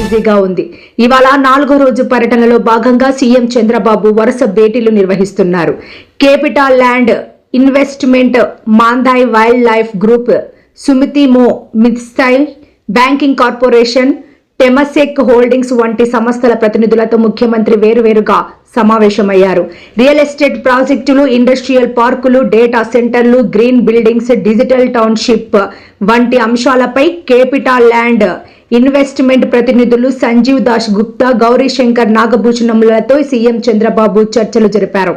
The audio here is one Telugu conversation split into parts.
బిజీగా ఉంది. ఇవాళ నాలుగో రోజు పర్యటనలో భాగంగా సీఎం చంద్రబాబు వరుస భేటీలు నిర్వహిస్తున్నారు. Capital land investment Mandai wild life group Sumitomo Mitsui banking corporation Temasek holdings వంటి సంస్థల ప్రతినిధులతో ముఖ్యమంత్రి వేరువేరుగా సమావేశమయ్యారు. రియల్ ఎస్టేట్ ప్రాజెక్టులు ఇండస్ట్రియల్ పార్కులు డేటా సెంటర్లు గ్రీన్ బిల్డింగ్స్ డిజిటల్ టౌన్షిప్ వంటి అంశాలపై కేపిటల్ ల్యాండ్ ఇన్వెస్ట్మెంట్ ప్రతినిధులు సంజీవ్ దాస్ గుప్తా గౌరీ శంకర్ నాగభూషణములతో సీఎం చంద్రబాబు చర్చలు జరిపారు.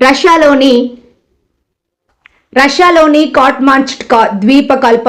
రష్యాలోని రష్యాలోని కాట్మాంచ్కా ద్వీపకల్ప